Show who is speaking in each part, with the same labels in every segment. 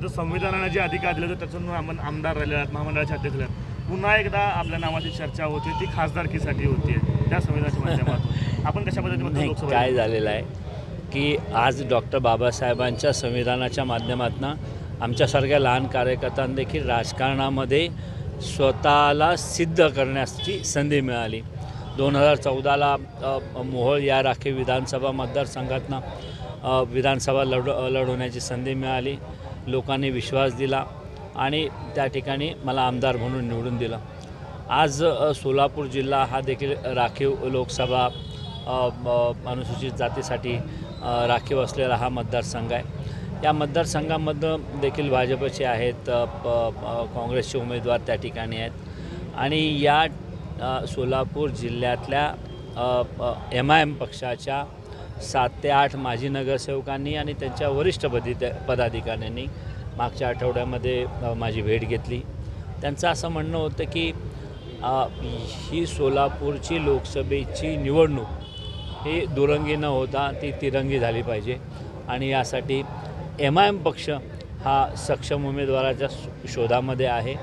Speaker 1: त्याचं संविधानाने जे अधिकार दिले होते त्यातून आपण आमदार राहिले आहेत महामंडळाचे अध्यक्ष झाले. पुन्हा एकदा आपल्या नावाची चर्चा होती ती खासदारकीसाठी होती. त्या संविधानाच्या माध्यमातून. आपण कशा पद्धतीने लोकसभा
Speaker 2: काय झालेलं आहे की आज डॉक्टर बाबासाहेबांच्या संविधानाच्या माध्यमातून आमच्यासारख्या लहान कार्यकर्त्यांना देखील राजकारणामध्ये स्वतःला सिद्ध करण्याची संधी मिळाली. दोन हजार चौदाला मोहोळ या राखीव विधानसभा मतदारसंघातनं विधानसभा लढ लढवण्याची संधी मिळाली. लोकांनी विश्वास दिला आणि त्या ठिकाणी मला आमदार म्हणून निवडून दिलं. आज सोलापूर जिल्हा हा देखील राखीव लोकसभा अनुसूचित जातीसाठी राखीव असलेला हा मतदारसंघ आहे. या मतदारसंघामधनं देखील भाजपचे आहेत प- काँग्रेसचे उमेदवार त्या ठिकाणी आहेत. आणि या सोलापूर जिल्ह्यातल्या एम आय एम पक्षाच्या सात ते आठ माजी नगरसेवकांनी आणि त्यांच्या वरिष्ठ पदी पदाधिकाऱ्यांनी मागच्या आठवड्यामध्ये माझी भेट घेतली. त्यांचं असं म्हणणं होतं की ही सोलापूरची लोकसभेची निवडणूक ही दुरंगी न होता ती तिरंगी झाली पाहिजे. आणि यासाठी एम आय एम पक्ष हा सक्षम उमेदवाराच्या शोधामध्ये आहे.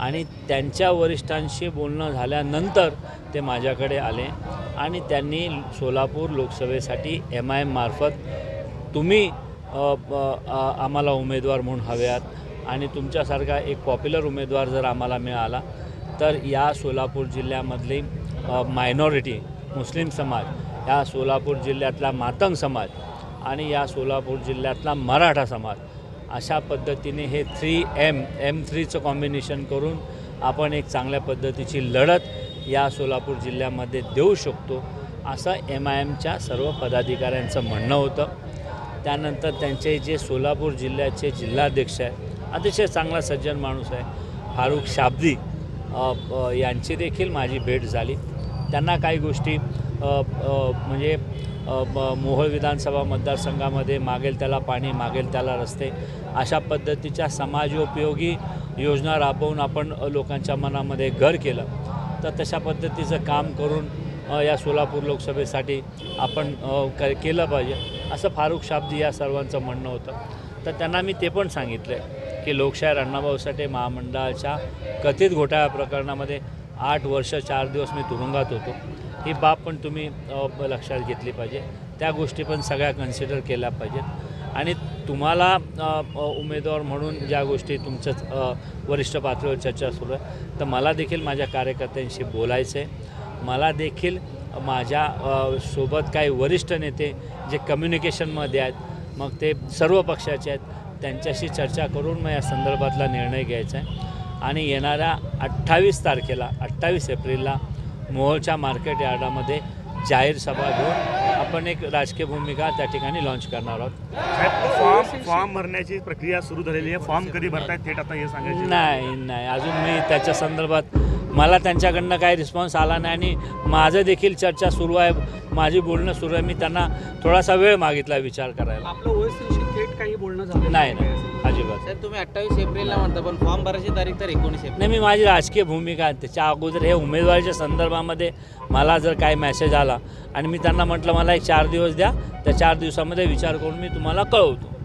Speaker 2: आणि त्यांच्या वरिष्ठांशी बोलणं झाल्यानंतर ते माझ्याकडे आले आणि त्यांनी सोलापूर लोकसभेसाठी एम आय एममार्फत तुम्ही आम्हाला उमेदवार म्हणून हव्यात आणि तुमच्यासारखा एक पॉप्युलर उमेदवार जर आम्हाला मिळाला तर या सोलापूर जिल्ह्यामधली मायनॉरिटी मुस्लिम समाज या सोलापूर जिल्ह्यातला मातंग समाज आणि या सोलापूर जिल्ह्यातला मराठा समाज अशा पद्धतीने हे थ्री एम एम थ्रीचं कॉम्बिनेशन करून आपण एक चांगल्या पद्धतीची लढत या सोलापूर जिल्ह्यामध्ये देऊ शकतो असं एम आय एमच्या सर्व पदाधिकाऱ्यांचं म्हणणं होतं. त्यानंतर त्यांचे जे सोलापूर जिल्ह्याचे जिल्हाध्यक्ष आहे अतिशय चांगला सज्जन माणूस आहे फारुख शाब्दी यांची देखील माझी भेट झाली. त्यांना काही गोष्टी म्हणजे मोहळ मोहोळ विधानसभा मतदारसंघामध्ये मागेल त्याला पाणी मागेल त्याला रस्ते अशा पद्धतीच्या समाजोपयोगी योजना राबवून आपण लोकांच्या मनामध्ये घर केलं. तर तशा पद्धतीचं काम करून या सोलापूर लोकसभेसाठी आपण क केलं पाहिजे असं फारुख शाब्दी या सर्वांचं म्हणणं होतं. तर त्यांना मी ते पण सांगितलं की लोकशाहीर अण्णाभाऊ साठे महामंडळाच्या कथित घोटाळा प्रकरणामध्ये आठ वर्ष चार दिवस मी तुरुंगात होतो. ही बाब पण तुम्ही लक्षात घेतली पाहिजे. त्या गोष्टी पण सगळ्या कन्सिडर केल्या पाहिजेत. आणि तुम्हाला उमेदवार म्हणून ज्या गोष्टी तुमच्याच वरिष्ठ पातळीवर चर्चा सुरू आहे तर मला देखील माझ्या कार्यकर्त्यांशी बोलायचं आहे मला देखील माझ्या सोबत काही वरिष्ठ नेते जे कम्युनिकेशनमध्ये आहेत मग ते सर्व पक्षाचे आहेत त्यांच्याशी चर्चा करून मग या संदर्भातला निर्णय घ्यायचा आहे. आणि येणाऱ्या अठ्ठावीस तारखेला अठ्ठावीस एप्रिलला मोहोळच्या मार्केट यार्डामध्ये जाहीर सभा घेऊन आपण एक राजकीय भूमिका त्या ठिकाणी लॉन्च करणार आहोत.
Speaker 1: साहेब, फॉर्म फॉर्म भरण्याची प्रक्रिया सुरू झालेली आहे. फॉर्म कधी भरतायत थेट आता हे सांगायचे.
Speaker 2: नाही नाही. अजून मी त्याच्या संदर्भात मला त्यांच्याकडनं काही रिस्पॉन्स आला नाही आणि माझं देखील चर्चा सुरू आहे. माझी बोलणं सुरू आहे. मी त्यांना थोडासा वेळ मागितला विचार करायला.
Speaker 3: आपलं ओएससीशी थेट काही बोलणं झालं
Speaker 2: नाही नाही. अजिबात.
Speaker 4: साहेब तुम्ही अठ्ठावीस एप्रिलला म्हणता पण फॉर्म भरायची तारीख तर एकोणीस एप्रिल.
Speaker 2: नाही मी माझी राजकीय भूमिका आहे. त्याच्या अगोदर हे उमेदवारीच्या संदर्भामध्ये मला जर काही मेसेज आला आणि मी त्यांना म्हटलं मला एक चार दिवस द्या. त्या चार दिवसामध्ये विचार करून मी तुम्हाला कळवतो.